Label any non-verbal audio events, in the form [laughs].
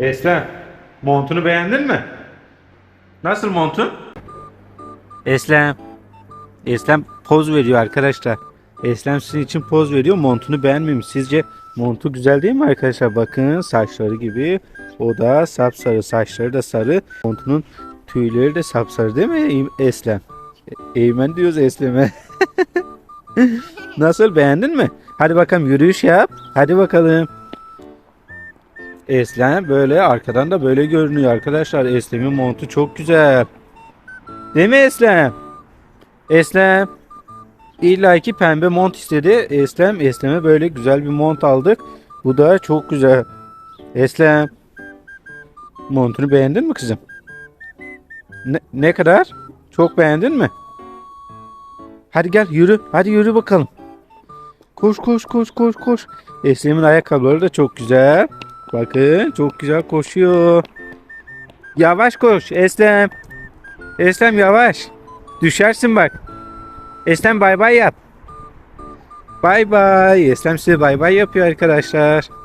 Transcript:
Eslem, montunu beğendin mi? Nasıl montun? Eslem. Eslem poz veriyor arkadaşlar. Eslem sizin için poz veriyor. Montunu beğenmemiş. Sizce montu güzel değil mi arkadaşlar? Bakın saçları gibi. O da sapsarı. Saçları da sarı. Montunun tüyleri de sapsarı değil mi Eslem? E- Eymen diyoruz Eslem'e. [laughs] Nasıl beğendin mi? Hadi bakalım yürüyüş yap. Hadi bakalım. Eslem böyle arkadan da böyle görünüyor arkadaşlar. Eslem'in montu çok güzel. Değil mi Eslem? Eslem. İlla ki pembe mont istedi. Eslem, Eslem'e böyle güzel bir mont aldık. Bu da çok güzel. Eslem. Montunu beğendin mi kızım? Ne, ne kadar? Çok beğendin mi? Hadi gel yürü. Hadi yürü bakalım. Koş koş koş koş koş. Eslem'in ayakkabıları da çok güzel. Bakın çok güzel koşuyor. Yavaş koş Eslem. Eslem yavaş. Düşersin bak. Eslem bay bay yap. Bay bay. Eslem size bay bay yapıyor arkadaşlar.